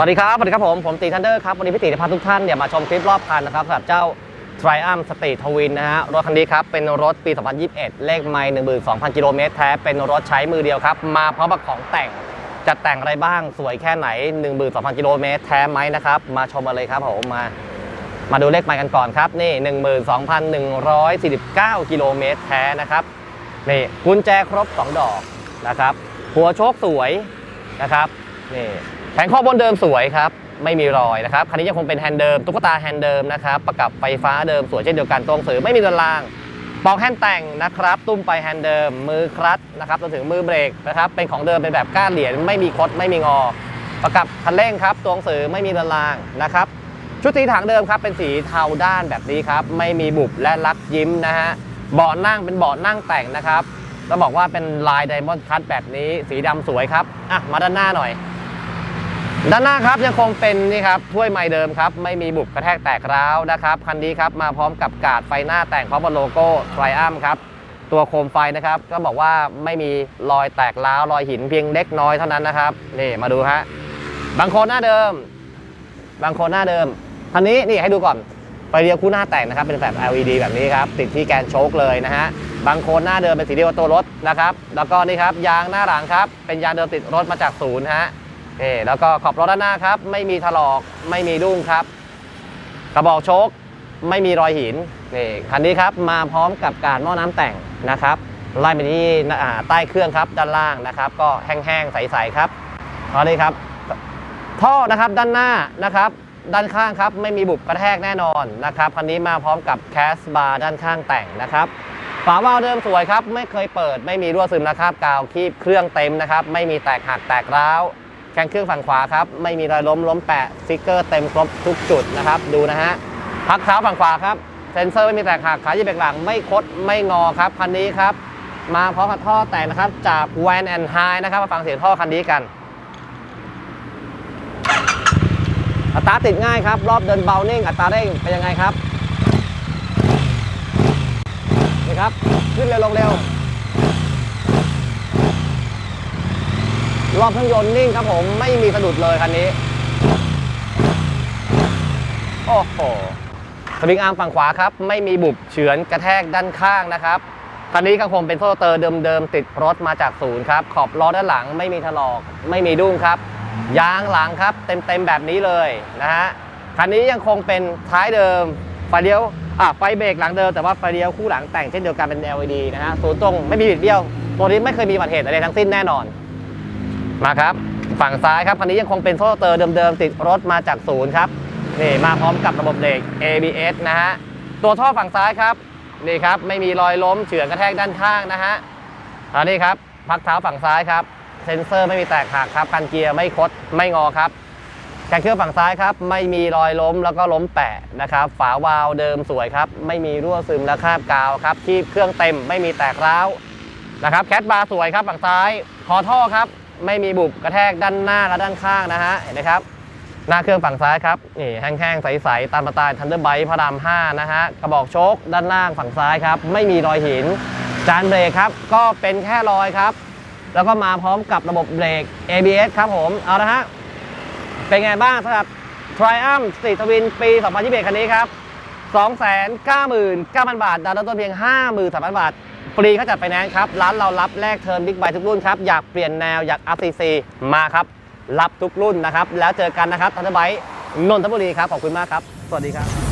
สวัสดีครับ สวัสดีครับผม ผมตีทันเดอร์ครับ วันนี้พี่ตีจะพาทุกท่านเนี่ยมาชมคลิปรอบคันนะครับสำหรับเจ้า Triumph Street Twin นะฮะ รถคันนี้ครับ เป็นรถปี 2021 เลขไมล์12,000 กิโลเมตรแท้ เป็นรถใช้มือเดียวครับ มาพร้อมกับของแต่ง จัดแต่งอะไรบ้าง สวยแค่ไหน 12,000 กิโลเมตรแท้ไหมนะครับ มาชมมาเลยครับผมมามาดูเลขไมล์กันก่อนครับ นี่ 12,149 กิโลเมตรแท้นะครับ นี่กุญแจครบ 2 ดอกนะครับ หัวโชคสวยนะครับ นี่ แผงข้อบนเดิมสวยครับ ไม่มีรอยนะครับ คันนี้ยังคงเป็นแฮนด์เดิม ตุ๊กตาแฮนด์เดิมนะครับ ประกับไฟฟ้าเดิมสวยเช่นเดียวกันตัวหนังสือไม่มีตารางปอกแฮนด์แต่งนะครับ ตุ้มไปแฮนด์เดิม มือคลัตช์นะครับรวมถึงมือเบรกนะครับ เป็นของเดิมเป็นแบบก้านเหรียญไม่มีคดไม่มีงอ ประกับคันเร่งครับตัวหนังสือไม่มีตารางนะครับ ชุดสีถังเดิมครับเป็นสีเทาด้านแบบนี้ครับ ไม่มีบุบและลักยิ้มนะฮะ เบาะนั่งเป็นเบาะนั่งแต่งนะครับต้องบอกว่าเป็นลายไดมอนด์คัตแบบนี้ สีดำสวยครับ อะ มาด้านหน้าหน่อย ด้านหน้าครับยังคงเป็นนี่ครับถ้วยไม้เดิมครับ ไม่มีบุบกระแทกแตกร้าวนะครับคันนี้ครับมาพร้อมกับกาดไฟหน้าแต่งพร้อมกับโลโก้ t r i u m ครับตัวโคมไฟนะครับก็บอกว่าไม่มีรอยแตกร้าวรอยหินเพียงเล็กน้อยเท่านั้นนะครับนี่มาดูฮะบางโคนหน้าเดิม บางโคนหน้าเดิมคันนี้นี่ให้ดูก่อนไฟเลี้ยวคู่หน้าแต่งนะครับเป็นแบบ LED แบบนี้ครับติดที่แกนโชคเลยนะฮะบางโคนหน้าเดิมเป็นสีเดียวกับตัวรถนะครับแล้วก็นี่ครับยางหน้าหลังครับเป็นยางเดิมติดรถมาจากศูนย์ฮะ นี่แล้วก็ขอบรถด้านหน้าครับ ไม่มีถลอกไม่มีดุ้งครับ กระบอกโชคไม่มีรอยหินนี่คันนี้ครับมาพร้อมกับการหม้อน้ำแต่งนะครับไล่ไปที่ใต้เครื่องครับด้านล่างนะครับ ก็แห้งๆใสๆครับตอนนี้ครับ ท่อนะครับด้านหน้านะครับ ด้านข้างครับไม่มีบุบกระแทกแน่นอนนะครับคันนี้มาพร้อมกับแคสบาร์ด้านข้างแต่งนะครับฝาว่าวเดิมสวยครับ ไม่เคยเปิด ไม่มีรั่วซึมนะครับกาวคีบเครื่องเต็มนะครับ ไม่มีแตกหักแตกร้าว แกนเครื่องฝั่งขวาครับ ไม่มีรอยล้มล้มแปะสติกเกอร์เต็มครบทุกจุดนะครับ ดูนะฮะ พักเท้าฝั่งขวาครับ เซนเซอร์ไม่มีแตกหัก ขายีเบรกหลังไม่คดไม่งอครับ คันนี้ครับ มาพร้อมกับท่อแต่งนะครับ จาก Van and High นะครับ มาฟังเสียงท่อคันนี้กันอัตราติดง่ายครับ รอบเดินเบาเนิ่งอัตราเร่งเป็นยังไงครับนี่ครับ ขึ้นเร็วลงเร็ว รอบเครื่องยนต์นิ่งครับผมไม่มีสะดุดเลยคันนี้ โอ้โหสวิงอาร์มฝั่งขวาครับ ไม่มีบุบเฉือนกระแทกด้านข้างนะครับคันนี้ก็คงเป็นโซ่เตอร์เดิมๆติดรถมาจากศูนย์ครับ ขอบล้อด้านหลังไม่มีถลอก ไม่มีดุ้งครับ ยางหลังครับ เต็มๆแบบนี้เลยนะฮะคันนี้ยังคงเป็นท้ายเดิมไฟเลี้ยวอะไฟเบรกหลังเดิมแต่ว่าไฟเลี้ยวคู่หลังแต่งเช่นเดียวกันเป็น LED นะฮะศูนย์ตรงไม่มีบิดเบี้ยว ตัวนี้ไม่เคยมีอุบัติเหตุอะไรทั้งสิ้นแน่นอน มาครับ ฝั่งซ้ายครับคันนี้ยังคงเป็นโซ่เตอร์เดิมๆติดรถมาจากศูนย์ครับนี่มาพร้อมกับระบบเบรก ABS นะฮะตัวท่อฝั่งซ้ายครับนี่ครับไม่มีรอยล้มเฉือนกระแทกด้านข้างนะฮะอันนี้ครับพักเท้าฝั่งซ้ายครับเซ็นเซอร์ไม่มีแตกหักครับคันเกียร์ไม่คดไม่งอครับแกนเครื่องฝั่งซ้ายครับไม่มีรอยล้มแล้วก็ล้มแปะนะครับฝาวาล์วเดิมสวยครับไม่มีรั่วซึมและคราบกาวครับที่เครื่องเต็มไม่มีแตกร้าวนะครับแคทบาร์สวยครับฝั่งซ้ายคอท่อครับ ไม่มีบุบกระแทกด้านหน้าและด้านข้างนะฮะเห็นไหมครับ หน้าเครื่องฝั่งซ้ายครับนี่แห้งๆ ใสๆ ตามสไตล์ทันเดอร์ไบค์พระราม5นะฮะกระบอกโชคด้านล่างฝั่งซ้ายครับ ไม่มีรอยหิน จานเบรกครับ ก็เป็นแค่รอยครับ แล้วก็มาพร้อมกับระบบเบรก ABS ครับผมเอาละฮะเป็นไงบ้างสำหรับ Triumph Street Twin ปี 2021 คันนี้ครับ299,000 บาท ดาวน์ต้นเพียง 53,000 บาท ฟรีเขาจัดไฟแนนซ์ครับ ร้านเรารับแลกเทิร์นบิ๊กไบทุกรุ่นครับ อยากเปลี่ยนแนวอยากอัพซีซีมาครับ รับทุกรุ่นนะครับ แล้วเจอกันนะครับทันเดอร์ไบนนทบุรีครับ ขอบคุณมากครับ สวัสดีครับ